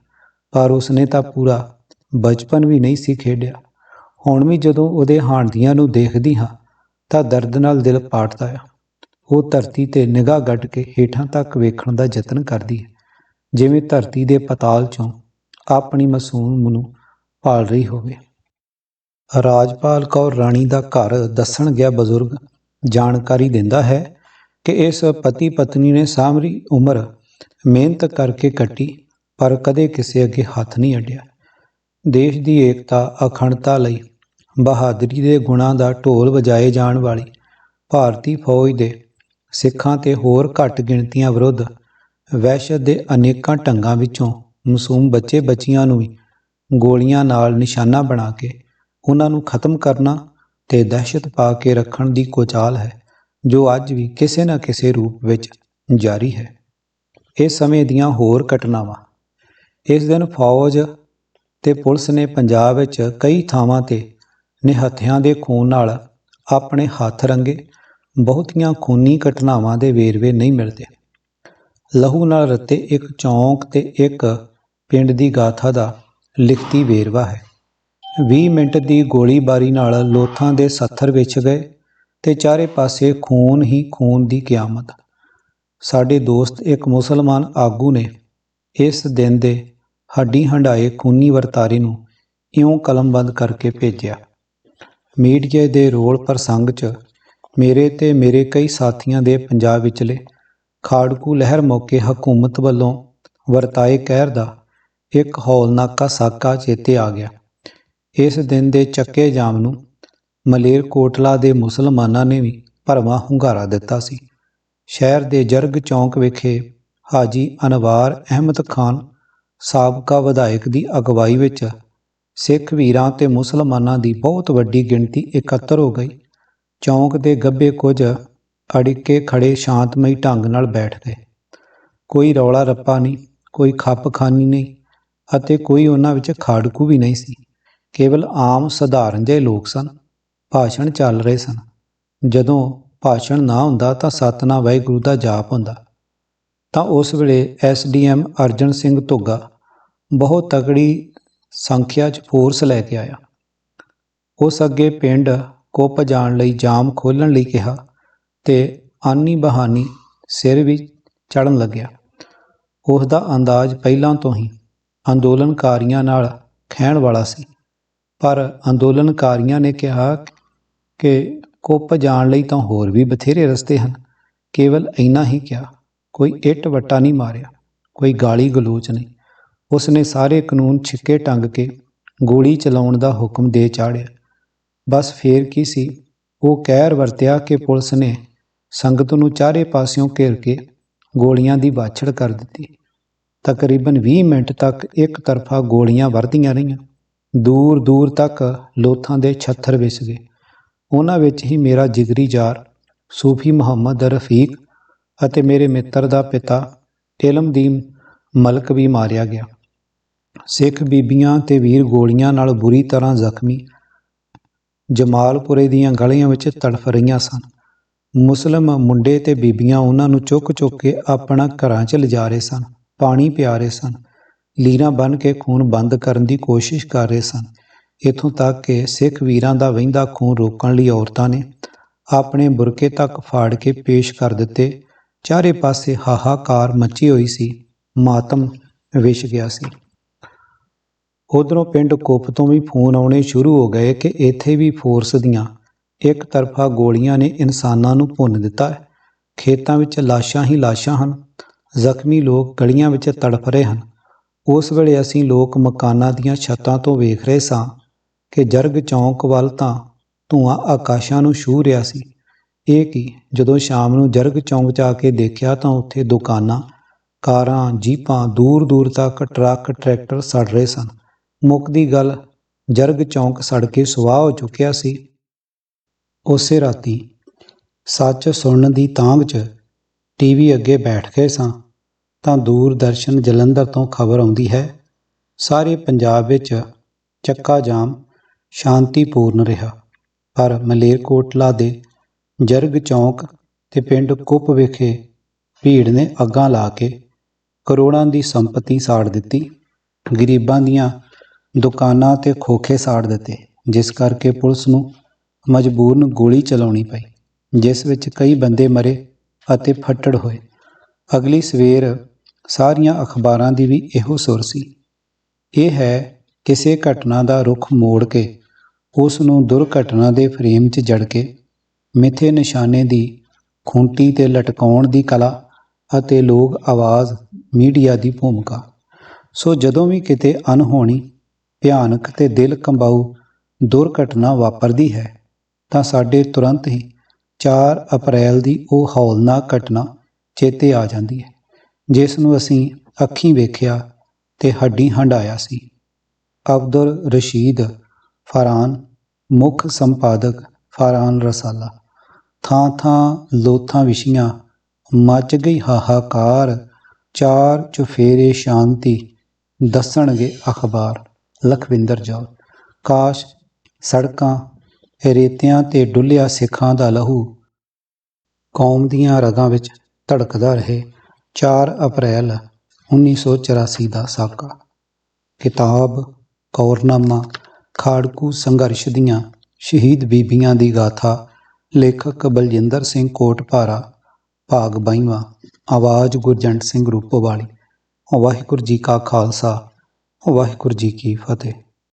Speaker 1: ਪਰ ਉਸਨੇ ਤਾਂ ਪੂਰਾ ਬਚਪਨ ਵੀ ਨਹੀਂ ਸੀ ਖੇਡਿਆ। ਹੁਣ ਵੀ ਜਦੋਂ ਉਹਦੇ ਹਾਣ ਦੀਆਂ ਨੂੰ ਦੇਖਦੀ ਹਾਂ, ਤਾਂ ਦਰਦ ਨਾਲ ਦਿਲ ਪਾਟਦਾ ਆ। ਉਹ ਧਰਤੀ ਤੇ ਨਿਗਾਹ ਗੱਡ ਕੇ ਹੇਠਾਂ ਤੱਕ ਵੇਖਣ ਦਾ ਯਤਨ ਕਰਦੀ ਹੈ। ਜਿਵੇਂ ਧਰਤੀ ਦੇ ਪਤਾਲ ਚੋਂ ਆਪਣੀ ਮਾਸੂਮ ਨੂੰ ਪਾਲ ਰਹੀ ਹੋਵੇ। ਰਾਜਪਾਲ ਕੌਰ ਰਾਣੀ ਦਾ ਘਰ ਦੱਸਣ ਗਿਆ ਬਜ਼ੁਰਗ ਜਾਣਕਾਰੀ ਦਿੰਦਾ ਹੈ ਕਿ ਇਸ ਪਤੀ ਪਤਨੀ ਨੇ ਸਾਮਰੀ ਉਮਰ ਮਿਹਨਤ ਕਰਕੇ ਕੱਟੀ, ਪਰ ਕਦੇ ਕਿਸੇ ਅੱਗੇ ਹੱਥ ਨਹੀਂ ਅੱਡਿਆ। ਦੇਸ਼ ਦੀ ਏਕਤਾ, ਅਖੰਡਤਾ ਲਈ ਬਹਾਦਰੀ ਦੇ ਗੁਣਾਂ ਦਾ ਢੋਲ ਵਜਾਏ ਜਾਣ ਵਾਲੀ ਭਾਰਤੀ ਫੌਜ ਦੇ ਸਿੱਖਾਂ ਤੇ ਹੋਰ ਘੱਟ ਗਿਣਤੀਆਂ ਵਿਰੁੱਧ ਵਹਿਸ਼ਤ ਦੇ ਅਨੇਕਾਂ ਢੰਗਾਂ ਵਿੱਚੋਂ ਮਾਸੂਮ ਬੱਚੇ ਬੱਚੀਆਂ ਨੂੰ ਵੀ ਗੋਲੀਆਂ ਨਾਲ ਨਿਸ਼ਾਨਾ ਬਣਾ ਕੇ ਉਹਨਾਂ ਨੂੰ ਖਤਮ ਕਰਨਾ ਤੇ ਦਹਿਸ਼ਤ ਪਾ ਕੇ ਰੱਖਣ ਦੀ ਕੋਚਾਲ ਹੈ, ਜੋ ਅੱਜ ਵੀ ਕਿਸੇ ਨਾ ਕਿਸੇ ਰੂਪ ਵਿੱਚ ਜਾਰੀ ਹੈ। ਇਸ ਸਮੇਂ ਦੀਆਂ ਹੋਰ ਘਟਨਾਵਾਂ। ਇਸ ਦਿਨ ਫੌਜ ਤੇ ਪੁਲਿਸ ਨੇ ਪੰਜਾਬ ਵਿੱਚ ਕਈ ਥਾਵਾਂ ਤੇ ਨਿਹੱਥਿਆਂ ਦੇ ਖੂਨ ਨਾਲ ਆਪਣੇ ਹੱਥ ਰੰਗੇ। ਬਹੁਤੀਆਂ ਖੂਨੀ ਘਟਨਾਵਾਂ ਦੇ ਵੇਰਵੇ ਨਹੀਂ ਮਿਲਦੇ। ਲਹੂ ਨਾਲ ਰੱਤੇ ਇੱਕ ਚੌਂਕ ਤੇ ਇੱਕ ਪਿੰਡ ਦੀ ਗਾਥਾ ਦਾ ਲਿਖਤੀ ਵੇਰਵਾ ਹੈ। 20 ਮਿੰਟ ਦੀ ਗੋਲੀਬਾਰੀ ਨਾਲ ਲੋਥਾਂ ਦੇ ਸੱਥਰ ਵਿੱਚ ਗਏ ਤੇ ਚਾਰੇ ਪਾਸੇ ਖੂਨ ਹੀ ਖੂਨ ਦੀ ਕਿਆਮਤ। ਸਾਡੇ ਦੋਸਤ ਇੱਕ ਮੁਸਲਮਾਨ ਆਗੂ ਨੇ ਇਸ ਦਿਨ ਦੇ ਹੱਡੀ ਹੰਡਾਏ ਖੂਨੀ ਵਰਤਾਰੇ ਨੂੰ ਇਉਂ ਕਲਮਬੰਦ ਕਰਕੇ ਭੇਜਿਆ। ਮੀਡੀਆ ਦੇ ਰੋਲ ਪ੍ਰਸੰਗ 'ਚ ਮੇਰੇ ਤੇ ਮੇਰੇ ਕਈ ਸਾਥੀਆਂ ਦੇ ਪੰਜਾਬ ਵਿਚਲੇ ਖਾੜਕੂ ਲਹਿਰ ਮੌਕੇ ਹਕੂਮਤ ਵੱਲੋਂ ਵਰਤਾਏ ਕਹਿਰ ਦਾ ਇੱਕ ਹੌਲਨਾਕਾ ਸਾਕਾ ਚੇਤੇ ਆ ਗਿਆ। ਇਸ ਦਿਨ ਦੇ ਚੱਕੇ ਜਾਮ ਨੂੰ ਮਲੇਰ ਕੋਟਲਾ ਦੇ ਮੁਸਲਮਾਨਾਂ ਨੇ ਵੀ ਭਰਵਾਂ ਹੁੰਗਾਰਾ ਦਿੱਤਾ ਸੀ। ਸ਼ਹਿਰ ਦੇ ਜਰਗ ਚੌਂਕ ਵਿਖੇ ਹਾਜੀ ਅਨਵਾਰ ਅਹਿਮਦ ਖਾਨ, ਸਾਬਕਾ ਵਿਧਾਇਕ ਦੀ ਅਗਵਾਈ ਵਿੱਚ ਸਿੱਖ ਵੀਰਾਂ ਤੇ ਮੁਸਲਮਾਨਾਂ ਦੀ ਬਹੁਤ ਵੱਡੀ ਗਿਣਤੀ ਇਕੱਤਰ ਹੋ ਗਈ। ਚੌਂਕ ਦੇ ਗੱਬੇ ਕੁਝ ਅੜਿੱਕੇ ਖੜੇ ਸ਼ਾਂਤਮਈ ਢੰਗ ਨਾਲ ਬੈਠ ਗਏ ਕੋਈ ਰੌਲਾ ਰੱਪਾ ਨਹੀਂ, ਕੋਈ ਖੱਪਖਾਨੀ ਨਹੀਂ ਅਤੇ ਕੋਈ ਉਹਨਾਂ ਵਿੱਚ ਖਾੜਕੂ ਵੀ ਨਹੀਂ ਸੀ। ਕੇਵਲ ਆਮ ਸਧਾਰਨ ਜਿਹੇ ਲੋਕ ਸਨ, ਭਾਸ਼ਣ ਚੱਲ ਰਹੇ ਸਨ। ਜਦੋਂ ਭਾਸ਼ਣ ਨਾ ਹੁੰਦਾ ਤਾਂ ਸਤਨਾਮ ਵਾਹਿਗੁਰੂ ਦਾ ਜਾਪ ਹੁੰਦਾ। ਤਾਂ ਉਸ ਵੇਲੇ ਐਸਡੀਐਮ ਅਰਜਨ ਸਿੰਘ ਧੁੱਗਾ ਬਹੁਤ ਤਕੜੀ ਸੰਖਿਆ 'ਚ ਫੋਰਸ ਲੈ ਕੇ ਆਇਆ। ਉਸ ਅੱਗੇ ਪਿੰਡ ਕੁੱਪ ਜਾਣ ਲਈ ਜਾਮ ਖੋਲਣ ਲਈ ਕਿਹਾ ਤੇ ਆਨੀ ਬਹਾਨੀ ਸਿਰ ਵੀ ਚੜਨ ਲੱਗਿਆ। ਉਸ ਦਾ ਅੰਦਾਜ਼ ਪਹਿਲਾਂ ਤੋਂ ਹੀ ਅੰਦੋਲਨਕਾਰੀਆਂ ਨਾਲ ਖਹਿਣ ਵਾਲਾ ਸੀ। ਪਰ ਅੰਦੋਲਨਕਾਰੀਆਂ ਨੇ ਕਿਹਾ ਕਿ ਕੁੱਪ ਜਾਣ ਲਈ ਤਾਂ ਹੋਰ ਵੀ ਬਥੇਰੇ ਰਸਤੇ ਹਨ। ਕੇਵਲ ਇੰਨਾ ਹੀ ਕਿਹਾ, ਕੋਈ ਇੱਟ ਵੱਟਾ ਨਹੀਂ ਮਾਰਿਆ, ਕੋਈ ਗਾਲੀ ਗਲੋਚ ਨਹੀਂ। ਉਸਨੇ ਸਾਰੇ ਕਾਨੂੰਨ ਛਿੱਕੇ ਟੰਗ ਕੇ ਗੋਲੀ ਚਲਾਉਣ ਦਾ ਹੁਕਮ ਦੇ ਚਾੜਿਆ ਬਸ ਫੇਰ ਕੀ ਸੀ? ਉਹ ਕਹਿਰ ਵਰਤਿਆ ਕਿ ਪੁਲਿਸ ਨੇ ਸੰਗਤ ਨੂੰ ਚਾਰੇ ਪਾਸਿਓਂ ਘੇਰ ਕੇ ਗੋਲੀਆਂ ਦੀ ਬਾਛੜ ਕਰ ਦਿੱਤੀ। ਤਕਰੀਬਨ 20 ਮਿੰਟ ਤੱਕ ਇੱਕ ਤਰਫਾ ਗੋਲੀਆਂ ਵਰਦੀਆਂ ਰਹੀਆਂ। ਦੂਰ ਦੂਰ ਤੱਕ ਲੋਥਾਂ ਦੇ ਛੱਥਰ ਵਿਸ ਗਏ। ਉਹਨਾਂ ਵਿੱਚ ਹੀ ਮੇਰਾ ਜਿਗਰੀ ਯਾਰ ਸੂਫੀ ਮੁਹੰਮਦ ਰਫੀਕ ਅਤੇ ਮੇਰੇ ਮਿੱਤਰ ਦਾ ਪਿਤਾ ਇਲਮਦੀਨ ਮਲਕ ਵੀ ਮਾਰਿਆ ਗਿਆ। ਸਿੱਖ ਬੀਬੀਆਂ ਤੇ ਵੀਰ ਗੋਲੀਆਂ ਨਾਲ ਬੁਰੀ ਤਰ੍ਹਾਂ ਜ਼ਖਮੀ ਜਮਾਲਪੁਰੇ ਦੀਆਂ ਗਲੀਆਂ ਵਿੱਚ ਤੜਫ ਰਹੀਆਂ ਸਨ। ਮੁਸਲਮ ਮੁੰਡੇ ਤੇ ਬੀਬੀਆਂ ਉਹਨਾਂ ਨੂੰ ਚੁੱਕ ਚੁੱਕ ਕੇ ਆਪਣਾ ਘਰਾਂ 'ਚ ਲਿਜਾ ਰਹੇ ਸਨ, ਪਾਣੀ ਪਿਆ ਰਹੇ ਸਨ। ਲੀਰਾਂ ਬੰਨ ਕੇ ਖੂਨ ਬੰਦ ਕਰਨ ਦੀ ਕੋਸ਼ਿਸ਼ ਕਰ ਰਹੇ ਸਨ। ਇਥੋਂ ਤੱਕ ਕਿ ਸਿੱਖ ਵੀਰਾਂ ਦਾ ਵਹਿੰਦਾ ਖੂਨ ਰੋਕਣ ਲਈ ਔਰਤਾਂ ਨੇ ਆਪਣੇ ਬੁਰਕੇ ਤੱਕ ਫਾੜ ਕੇ ਪੇਸ਼ ਕਰ ਦਿੱਤੇ। ਚਾਰੇ ਪਾਸੇ ਹਾਹਾਕਾਰ ਮੱਚੀ ਹੋਈ ਸੀ। ਮਾਤਮ ਵਿਛ ਗਿਆ ਸੀ। ਉਧਰੋਂ ਪਿੰਡ ਕੁੱਪ ਤੋਂ ਵੀ ਫੋਨ ਆਉਣੇ ਸ਼ੁਰੂ ਹੋ ਗਏ ਕਿ ਇੱਥੇ ਵੀ ਫੋਰਸ ਦੀਆਂ ਇੱਕ ਤਰਫਾ ਗੋਲੀਆਂ ਨੇ ਇਨਸਾਨਾਂ ਨੂੰ ਭੁੰਨ ਦਿੱਤਾ ਹੈ। ਖੇਤਾਂ ਵਿੱਚ ਲਾਸ਼ਾਂ ਹੀ ਲਾਸ਼ਾਂ ਹਨ। ਜ਼ਖਮੀ ਲੋਕ ਗਲੀਆਂ ਵਿੱਚ ਤੜਫ ਰਹੇ ਹਨ। ਉਸ ਵੇਲੇ ਅਸੀਂ ਲੋਕ ਮਕਾਨਾਂ ਦੀਆਂ ਛੱਤਾਂ ਤੋਂ ਵੇਖ ਰਹੇ ਸਾਂ ਕਿ ਜਰਗ ਚੌਂਕ ਵੱਲ ਤਾਂ ਧੂਆਂ ਆਕਾਸ਼ਾਂ ਨੂੰ ਛੂਹ ਰਿਹਾ ਸੀ। ਇਹ ਕੀ? ਜਦੋਂ ਸ਼ਾਮ ਨੂੰ ਜਰਗ ਚੌਂਕ 'ਚ ਆ ਕੇ ਦੇਖਿਆ ਤਾਂ ਉੱਥੇ ਦੁਕਾਨਾਂ, ਕਾਰਾਂ, ਜੀਪਾਂ ਦੂਰ ਦੂਰ ਤੱਕ ਟਰੱਕ, ਟਰੈਕਟਰ ਸੜ ਰਹੇ ਸਨ। ਮੁੱਕਦੀ ਗੱਲ ਜਰਗ ਚੌਂਕ ਸੜ ਕੇ ਸੁਆਹ ਹੋ ਚੁੱਕਿਆ ਸੀ। ਉਸੇ ਰਾਤੀ ਸੱਚ ਸੁਣਨ ਦੀ ਤਾਂਘ 'ਚ ਟੀਵੀ ਅੱਗੇ ਬੈਠ ਗਏ ਸਾਂ, ਤਾਂ ਦੂਰਦਰਸ਼ਨ ਜਲੰਧਰ ਤੋਂ ਖਬਰ ਆਉਂਦੀ ਹੈ, ਸਾਰੇ ਪੰਜਾਬ ਵਿੱਚ ਚੱਕਾ ਜਾਮ ਸ਼ਾਂਤੀਪੂਰਨ ਰਿਹਾ। ਪਰ ਮਲੇਰਕੋਟਲਾ ਦੇ ਜਰਗ ਚੌਂਕ ਤੇ ਪਿੰਡ ਕੁੱਪ ਵਿਖੇ ਭੀੜ ਨੇ ਅੱਗਾਂ ਲਾ ਕੇ ਕਰੋੜਾਂ ਦੀ ਸੰਪਤੀ ਸਾੜ ਦਿੱਤੀ। ਗਰੀਬਾਂ ਦੀਆਂ ਦੁਕਾਨਾਂ ਤੇ ਖੋਖੇ ਸਾੜ ਦਿੱਤੇ, ਜਿਸ ਕਰਕੇ ਪੁਲਿਸ ਨੂੰ ਮਜਬੂਰਨ ਗੋਲੀ ਚਲਾਉਣੀ ਪਈ, ਜਿਸ ਵਿੱਚ ਕਈ ਬੰਦੇ ਮਰੇ ਅਤੇ ਫੱਟੜ ਹੋਏ। ਅਗਲੀ ਸਵੇਰ ਸਾਰੀਆਂ ਅਖਬਾਰਾਂ ਦੀ ਵੀ ਇਹੋ ਸੁਰ ਸੀ। ਇਹ ਹੈ ਕਿਸੇ ਘਟਨਾ ਦਾ ਰੁਖ ਮੋੜ ਕੇ ਉਸ ਨੂੰ ਦੁਰਘਟਨਾ ਦੇ ਫਰੇਮ 'ਚ ਜੜ ਕੇ ਮਿੱਥੇ ਨਿਸ਼ਾਨੇ ਦੀ ਖੂੰਟੀ ਤੇ ਲਟਕਾਉਣ ਦੀ ਕਲਾ ਅਤੇ ਲੋਕ ਆਵਾਜ਼ ਮੀਡੀਆ ਦੀ ਭੂਮਿਕਾ। ਸੋ ਜਦੋਂ ਵੀ ਕਿਤੇ ਅਨਹੋਣੀ ਭਿਆਨਕ ਤੇ ਦਿਲ ਕੰਬਾਊ ਦੁਰਘਟਨਾ ਵਾਪਰਦੀ ਹੈ, ਤਾਂ ਸਾਡੇ ਤੁਰੰਤ ਹੀ 4 ਅਪ੍ਰੈਲ ਦੀ ਉਹ ਹੌਲਨਾਕ ਘਟਨਾ ਚੇਤੇ ਆ ਜਾਂਦੀ ਹੈ, ਜਿਸ ਨੂੰ ਅਸੀਂ ਅੱਖੀਂ ਵੇਖਿਆ ਤੇ ਹੱਡੀ ਹੰਡਾਇਆ ਸੀ। ਅਬਦੁਲ ਰਸ਼ੀਦ ਫਰਾਨ ਮੁੱਖ ਸੰਪਾਦਕ ਫਰਾਨ ਰਸਾਲਾ ਥਾਂ ਥਾਂ ਲੋਥਾਂ ਵਿਸ਼ੀਆਂ ਮੱਚ ਗਈ ਹਾਹਾਕਾਰ, ਚਾਰ ਚੁਫੇਰੇ ਸ਼ਾਂਤੀ ਦੱਸਣਗੇ ਅਖਬਾਰ। ਲਖਵਿੰਦਰ ਜੌਲ ਕਾਸ਼ ਸੜਕਾਂ, ਰੇਤਿਆਂ ਤੇ ਡੁੱਲਿਆ ਸਿੱਖਾਂ ਦਾ ਲਹੂ ਕੌਮ ਦੀਆਂ ਰਗਾਂ ਵਿੱਚ ਧੜਕਦਾ ਰਹੇ। 4 ਅਪ੍ਰੈਲ 1984 ਦਾ ਸਾਕਾ ਕਿਤਾਬ, ਕੌਰਨਾਮਾ, ਖਾੜਕੂ ਸੰਘਰਸ਼ ਦੀਆਂ ਸ਼ਹੀਦ ਬੀਬੀਆਂ ਦੀ ਗਾਥਾ, ਲੇਖਕ ਬਲਜਿੰਦਰ ਸਿੰਘ ਕੋਟਪਾਰਾ ਭਾਗ ਬਾਈਵਾਂ, ਆਵਾਜ਼ ਗੁਰਜੰਟ ਸਿੰਘ ਰੂਪੋਵਾਲੀ, ਵਾਹਿਗੁਰੂ ਜੀ ਕਾ ਖਾਲਸਾ ਵਾਹਿਗੁਰੂ ਜੀ ਕੀ ਫਤਿਹ।